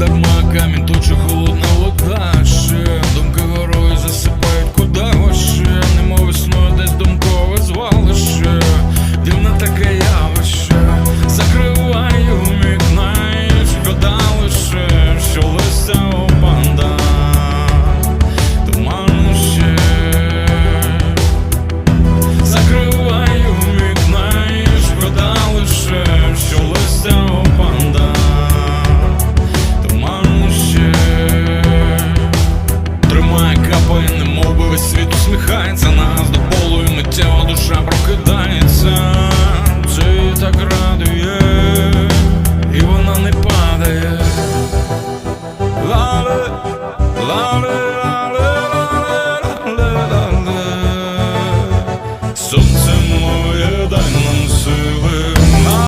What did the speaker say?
дарма камінь же холодно капає, немовби весь світ усміхається нас до полу і миттєва душа прокидається, це так радує, і вона не падає. Лале, лале, лале, лале, лали, лали. Сонце моє дай нам сили.